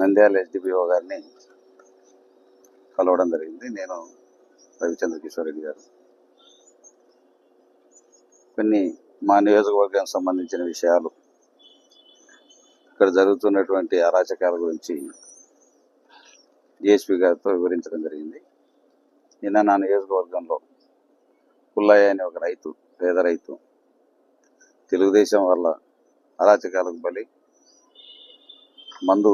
Nandyal SDPO గారిని కలవడం జరిగింది. నేను రవిచంద్ర కిషోర్ రెడ్డి గారు. కొన్ని మా నియోజకవర్గానికి సంబంధించిన విషయాలు ఇక్కడ జరుగుతున్నటువంటి అరాచకాల గురించి డిఎస్పీ గారితో వివరించడం జరిగింది. నిన్న నా నియోజకవర్గంలో పుల్లయ్య అనే ఒక రైతు పేద రైతు తెలుగుదేశం వల్ల అరాచకాలకు బలి మందు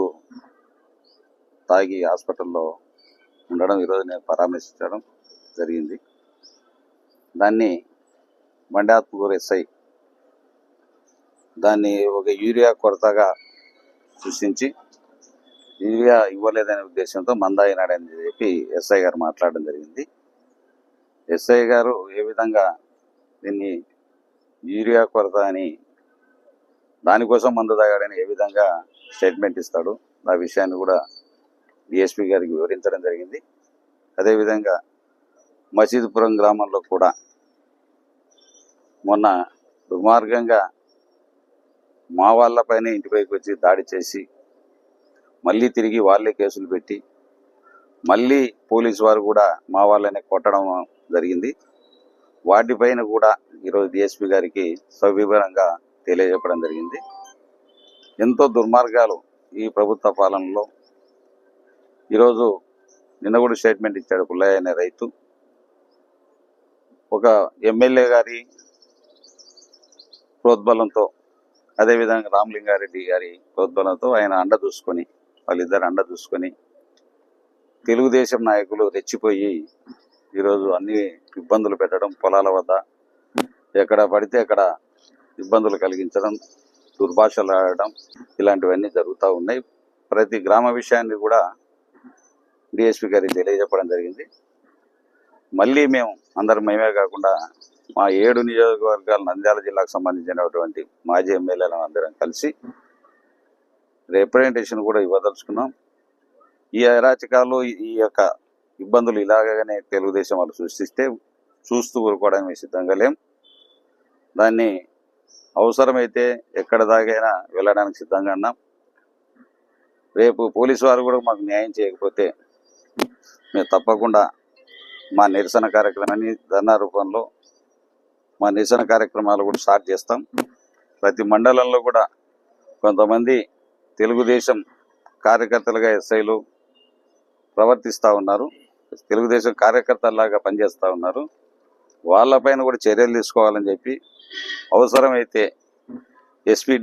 తాగి హాస్పిటల్లో ఉండడం ఈరోజు నేను పరామర్శించడం జరిగింది. దాన్ని బండాత్మూరు ఎస్ఐ దాన్ని ఒక యూరియా కొరతగా సృష్టించి యూరియా ఇవ్వలేదనే ఉద్దేశంతో మందాయినాడని చెప్పి ఎస్ఐ గారు మాట్లాడడం జరిగింది. ఎస్ఐ గారు ఏ విధంగా దీన్ని యూరియా కొరత అని దానికోసం మందు తాగాడని ఏ విధంగా స్టేట్మెంట్ ఇస్తాడు ఆ విషయాన్ని కూడా డిఎస్పీ గారికి వివరించడం జరిగింది. అదేవిధంగా మసీదుపురం గ్రామంలో కూడా మొన్న దుర్మార్గంగా మా వాళ్ళపైన ఇంటిపైకి వచ్చి దాడి చేసి మళ్ళీ తిరిగి వాళ్ళే కేసులు పెట్టి మళ్ళీ పోలీసు వారు కూడా మా వాళ్ళని కొట్టడం జరిగింది. వాటిపైన కూడా ఈరోజు డిఎస్పీ గారికి సవివరంగా తెలియజెప్పడం జరిగింది. ఎంతో దుర్మార్గాలు ఈ ప్రభుత్వ పాలనలో ఈరోజు నిన్న కూడా స్టేట్మెంట్ ఇచ్చాడు పుల్లయ్య అనే రైతు. ఒక ఎమ్మెల్యే గారి ప్రోద్బలంతో అదేవిధంగా రామలింగారెడ్డి గారి ప్రోద్బలంతో ఆయన అండ చూసుకొని వాళ్ళిద్దరు అండ చూసుకొని తెలుగుదేశం నాయకులు రెచ్చిపోయి ఈరోజు అన్ని ఇబ్బందులు పెట్టడం పొలాల వద్ద ఎక్కడ పడితే అక్కడ ఇబ్బందులు కలిగించడం దుర్భాషలు ఆడడం ఇలాంటివన్నీ జరుగుతూ ఉన్నాయి. ప్రతి గ్రామ విషయాన్ని కూడా డిఎస్పీ గారికి తెలియజెప్పడం జరిగింది. మళ్ళీ మేము అందరం మేమే కాకుండా మా ఏడు నియోజకవర్గాలు నంద్యాల జిల్లాకు సంబంధించినటువంటి మాజీ ఎమ్మెల్యేలను అందరం కలిసి రిప్రజెంటేషన్ కూడా ఇవ్వదలుచుకున్నాం. ఈ అరాచకాలు ఈ యొక్క ఇబ్బందులు ఇలాగనే తెలుగుదేశం వాళ్ళు సృష్టిస్తే చూస్తూ ఊరుకోవడానికి సిద్ధంగా లేం. దాన్ని అవసరమైతే ఎక్కడ దాకైనా వెళ్ళడానికి సిద్ధంగా ఉన్నాం. రేపు పోలీసు వారు కూడా మాకు న్యాయం చేయకపోతే మేము తప్పకుండా మా నిరసన కార్యక్రమాన్ని ధర్నా రూపంలో మా నిరసన కార్యక్రమాలు కూడా స్టార్ట్ చేస్తాం. ప్రతి మండలంలో కూడా కొంతమంది తెలుగుదేశం కార్యకర్తలుగా ఎస్ఐలు ప్రవర్తిస్తూ ఉన్నారు. తెలుగుదేశం కార్యకర్తలాగా పనిచేస్తూ ఉన్నారు. వాళ్ళపైన కూడా చర్యలు తీసుకోవాలని చెప్పి అవసరమైతే ఎస్పీ